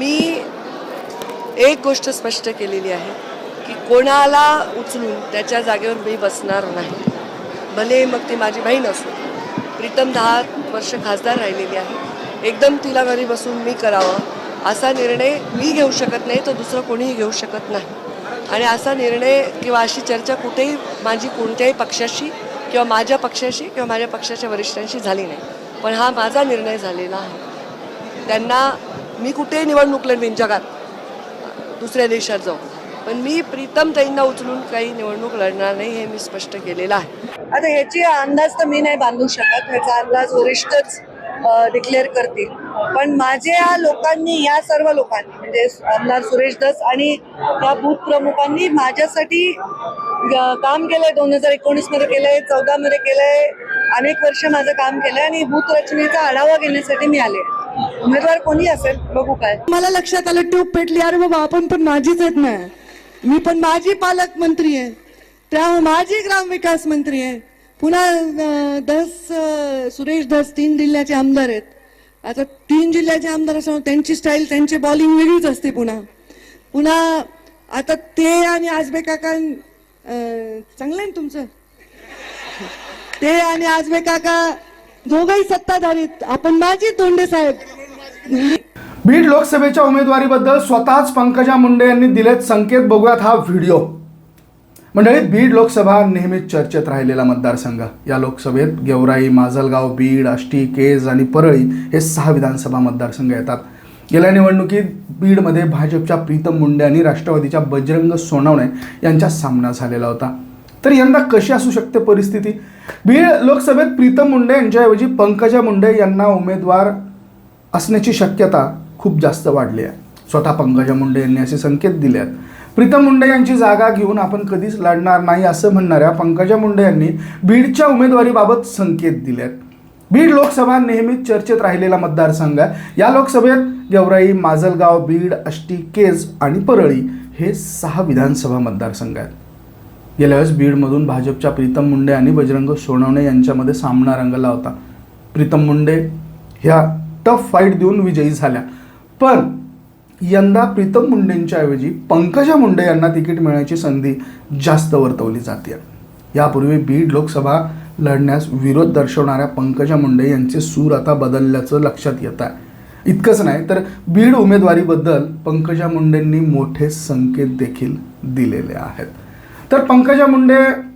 मी एक गोष्ट स्पष्ट केलेली आहे की कोणाला उचलून त्याच्या जागेवर मी बसणार नाही. भले मग ती माझी बहीण असो. प्रीतम दहा वर्ष खासदार राहिलेली आहे. एकदम तिला घरी बसून मी करावं असा निर्णय मी घेऊ शकत नाही तो दुसरं कोणीही घेऊ शकत नाही. आणि असा निर्णय किंवा अशी चर्चा कुठेही माझी कोणत्याही पक्षाशी किंवा माझ्या पक्षाशी किंवा माझ्या पक्षाच्या वरिष्ठांशी झाली नाही. पण हा माझा निर्णय झालेला आहे. त्यांना मी कुठेही निवडणूक लढवीन जगात. दुसऱ्या देशात जाऊन. पण मी प्रीतम ताईंना उचलून काही निवडणूक लढणार नाही हे मी स्पष्ट केलेलं आहे. आता ह्याची अंदाज तर मी नाही बांधू शकत. ह्याचा अंदाज वरिष्ठच डिक्लेअर करतील. पण माझ्या लोकांनी या सर्व लोकांनी म्हणजे आमदार सुरेश दस आणि या बूथ प्रमुखांनी माझ्यासाठी काम केलंय. दोन हजार एकोणीसमध्ये केलंय चौदा मध्ये केलंय अनेक वर्ष माझं काम केलंय आणि बूथ रचनेचा आढावा घेण्यासाठी मी आले. उमेदवार कोणी असेल बघू काय. मला लक्षात आलं ट्यूब पेटली. अरे बाबा आपण पण माझीच आहेत ना. मी पण माझी पालकमंत्री आहे. त्यामुळे माझी ग्रामविकास मंत्री आहे. पुन्हा दस सुरेश दस तीन जिल्ह्याचे आमदार आहेत. आता तीन जिल्ह्याचे आमदार असल्यामुळे त्यांची स्टाईल त्यांची बॉलिंग वेगळीच असते पुन्हा. पुन्हा आता ते आणि आजबे काका चांगलं आहे ना तुमचं? ते आणि आजबे काका दोघही सत्ताधारीत आपण माझी तोंडे साहेब. बीड लोकसभेच्या उमेदवारीबद्दल स्वतःच पंकजा मुंडे यांनी दिलेत संकेत. बघूयात हा व्हिडिओ. मंडळी बीड लोकसभा नेहमीच चर्चेत राहिलेला मतदारसंघ. या लोकसभेत गेवराई माजलगाव बीड आष्टी केज आणि परळी हे सहा विधानसभा मतदारसंघ येतात. गेल्या निवडणुकीत बीडमध्ये भाजपच्या प्रीतम मुंडे आणि राष्ट्रवादीच्या बजरंग सोनवणे यांचा सामना झालेला होता. तर यंदा कशी असू शकते परिस्थिती? बीड लोकसभेत प्रीतम मुंडे यांच्याऐवजी पंकजा मुंडे यांना उमेदवार असण्याची शक्यता खूप जास्त वाढली आहे. स्वतः पंकजा मुंडे यांनी असे संकेत दिले आहेत. प्रीतम मुंडे यांची जागा घेऊन आपण कधीच लढणार नाही असं म्हणणाऱ्या पंकजा मुंडे यांनी बीडच्या उमेदवारीबाबत संकेत दिले आहेत. बीड लोकसभा नेहमीच चर्चेत राहिलेला मतदारसंघ आहे. या लोकसभेत गेवराई माजलगाव बीड अष्टी केज आणि परळी हे सहा विधानसभा मतदारसंघ आहेत. गेल्या वेळेस बीडमधून भाजपच्या प्रीतम मुंडे आणि बजरंग सोनवणे यांच्यामध्ये सामना रंगला होता. प्रीतम मुंडे ह्या टफ फाईट देऊन विजयी झाल्या. पण यंदा प्रीतम मुंडेंच्या ऐवजी पंकजा मुंडे यांना तिकीट मिळण्याची संधी जास्त वर्तवली जाते यापूर्वी बीड लोकसभा लढण्यास विरोध दर्शवणाऱ्या पंकजा मुंडे यांचे सूर आता बदलल्याचं लक्षात येत आहे. इतकंच नाही तर बीड उमेदवारीबद्दल पंकजा मुंडेंनी मोठे संकेत देखील दिलेले आहेत. तर पंकजा मुंडे